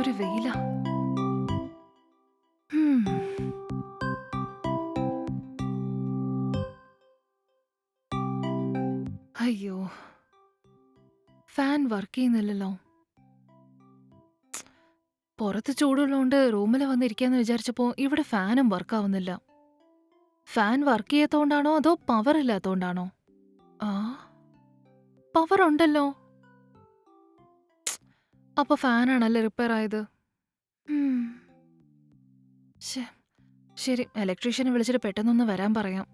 എന്തൊരു വെയില. അയ്യോ. ഫാൻ വർക്ക് ചെയ്യുന്നില്ലല്ലോ. പുറത്ത് ചൂടുള്ളതുകൊണ്ട് റൂമിൽ വന്നിരിക്കാന്ന് വിചാരിച്ചപ്പോ ഇവിടെ ഫാനും വർക്ക് ആവുന്നില്ല ഫാൻ വർക്ക് ചെയ്യാത്തോണ്ടാണോ അതോ പവർ ഇല്ലാത്തോണ്ടാണോ? ആ. പവർ ഉണ്ടല്ലോ. അപ്പൊ ഫാനാണല്ലേ റിപ്പയർ ആയത്. ശരി ഇലക്ട്രീഷ്യനെ വിളിച്ചിട്ട് പെട്ടെന്നൊന്ന് വരാൻ പറയാം.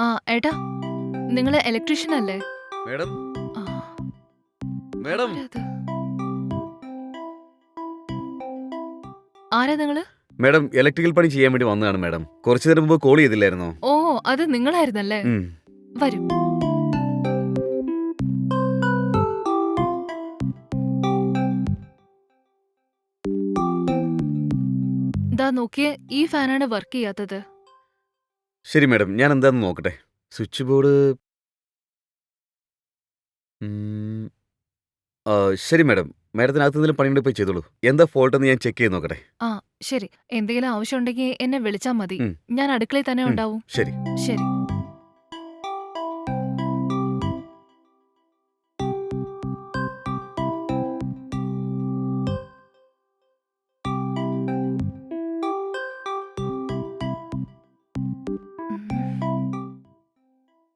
ആ ഏട്ടാ നിങ്ങൾ ഇലക്ട്രീഷ്യൻ അല്ലേ മേഡം. ആ, മേഡം? ആരാ നിങ്ങൾ? മേഡം ഇലക്ട്രിക്കൽ പണി ചെയ്യാൻ വേണ്ടി വന്നതാണ് മേഡം. കുറച്ചു നേരം മുമ്പ് കോൾ ചെയ്തില്ലായിരുന്നോ? ഓ അത് നിങ്ങളായിരുന്നല്ലേ? ഉം. വരൂ. ദാ നോക്കിയേ ഈ ഫാനാണ് വർക്ക് ചെയ്യാത്തത്. ശരി മേഡം ഞാൻ എന്താന്ന് നോക്കട്ടെ. സ്വിച്ച് ബോർഡ് ഉം. ആ, ശരി മേഡം. മേഡത്തിനകത്ത് എന്തെങ്കിലും പണിയുണ്ട് പോയി ചെയ്തോളൂ. എന്താ ഫോൾട്ട് എന്ന് ഞാൻ ചെക്ക് ചെയ്ത് നോക്കട്ടെ. ആ ശരി. എന്തെങ്കിലും ആവശ്യമുണ്ടെങ്കിൽ എന്നെ വിളിച്ചാൽ മതി. ഉം. ഞാൻ അടുക്കളയിൽ തന്നെ ഉം. ഉണ്ടാവും. ശരി. ശരി.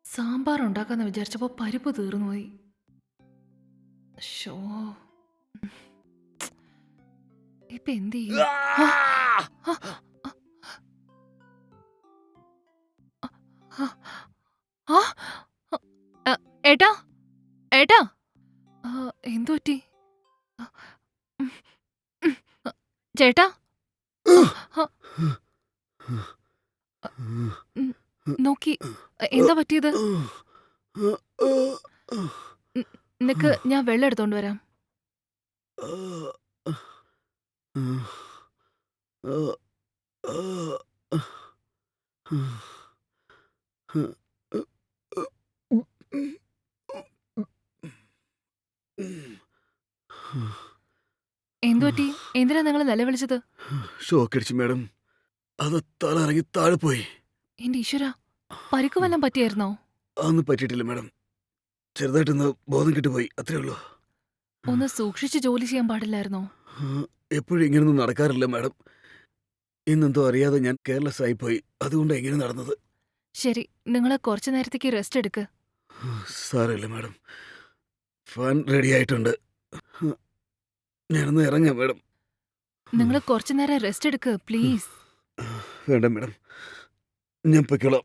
സാമ്പാർ ഉണ്ടാക്കാന്ന് വിചാരിച്ചപ്പോ പരിപ്പ് തീർന്നുപോയി. ഷോ ഇപ്പൊ എന്ത് ചെയ്യും ഏട്ടാ ഏട്ടാ എന്തു പറ്റി ചേട്ടാ നോക്കി എന്താ പറ്റിയത് നിക്ക് ഞാൻ വെള്ളം എടുത്തോണ്ട് വരാം എന്തു പറ്റി? എന്തിനാ നിങ്ങൾ നിലവിളിച്ചത്? ഷോക്ക് അടിച്ചു മാഡം. അത് തല ഇറങ്ങി താഴെ പോയി. എന്റെ ഈശ്വര പരിക്ക് വല്ലതും പറ്റിയായിരുന്നോ? അതൊന്നും പറ്റിയിട്ടില്ല മാഡം. ചെറുതായിട്ടൊന്ന് ബോധം കിട്ടുപോയി അത്രേ ഉള്ളൂ. ഒന്ന് സൂക്ഷിച്ച് ജോലി ചെയ്യാൻ പാടില്ലായിരുന്നോ? എപ്പോഴും ഇങ്ങനൊന്നും നടക്കാറില്ല മാഡം. ഇന്നെന്തോ അറിയാതെ ഞാൻ കെയർലെസ് ആയിപ്പോയി. അതുകൊണ്ട് എങ്ങനെ നടന്നത്. ശരി നിങ്ങൾ കുറച്ചു നേരത്തേക്ക് റെസ്റ്റ് എടുക്ക്. സാരമില്ല മാഡം. ഫാൻ റെഡി ആയിട്ടുണ്ട്. ഞാനൊന്ന് ഇറങ്ങാം മാഡം. നിങ്ങൾ കുറച്ചു നേരം റെസ്റ്റ് എടുക്ക് പ്ലീസ് വേണ്ട മാഡം. ഞാൻ പൊയ്ക്കോളാം.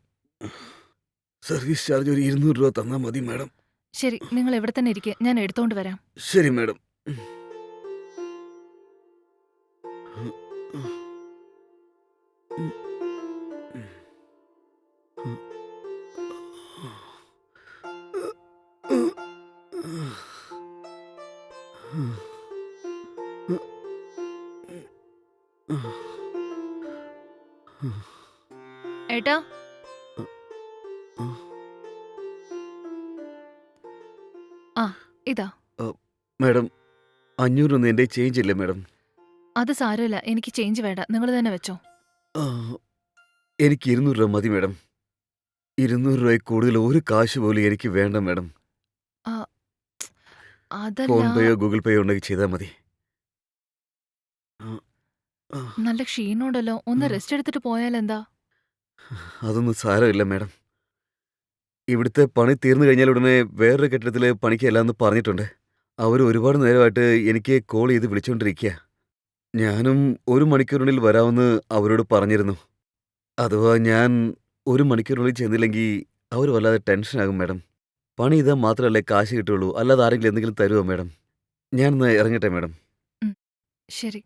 സർവീസ് ചാർജ് ഒരു ഇരുന്നൂറ് രൂപ തന്നാൽ മതി മാഡം. ശരി നിങ്ങൾ ഇവിടെ തന്നെ ഇരിക്കുക ഞാൻ എടുത്തോണ്ട് വരാം. ശരി മാഡം. ഏട്ടാ? ആ ഇതാ. മാഡം അഞ്ഞൂറൊന്നും എന്റെ ചേഞ്ച് ഇല്ല മാഡം? അത് സാരമില്ല എനിക്ക് ചേഞ്ച് വേണ്ട. നിങ്ങൾ തന്നെ വെച്ചോ. എനിക്ക് ഇരുന്നൂറ് രൂപ മതി മാഡം. ഇരുന്നൂറ് രൂപയിൽ കൂടുതൽ ഒരു കാശ് പോലും എനിക്ക് വേണ്ട മാഡം. ഫോൺ പേയോ ഗൂഗിൾ പേയോ ഉണ്ടെങ്കിൽ ചെയ്താൽ മതി. നല്ല ക്ഷീണമുണ്ടല്ലോ. ഒന്ന് റെസ്റ്റ് എടുത്തിട്ട് പോയാൽ എന്താ? അതൊന്നും സാരമില്ല മാഡം. ഇവിടുത്തെ പണി തീർന്നു കഴിഞ്ഞാൽ ഉടനെ വേറൊരു കെട്ടിടത്തിൽ പണിക്ക് എല്ലാമെന്ന് പറഞ്ഞിട്ടുണ്ട്. അവർ ഒരുപാട് നേരമായിട്ട് എനിക്ക് കോൾ ചെയ്ത് വിളിച്ചുകൊണ്ടിരിക്കുക ഞാനും ഒരു മണിക്കൂറിനുള്ളിൽ വരാമെന്ന് അവരോട് പറഞ്ഞിരുന്നു. അഥവാ ഞാൻ ഒരു മണിക്കൂറിനുള്ളിൽ ചെന്നില്ലെങ്കിൽ അവർ വല്ലാതെ ടെൻഷനാകും മാഡം. പണി ഇതാ മാത്രമല്ലേ കാശ് കിട്ടുള്ളൂ അല്ലാതെ ആരെങ്കിലും എന്തെങ്കിലും തരുമോ മാഡം? ഞാനൊന്ന് ഇറങ്ങട്ടെ മാഡം. ശരി.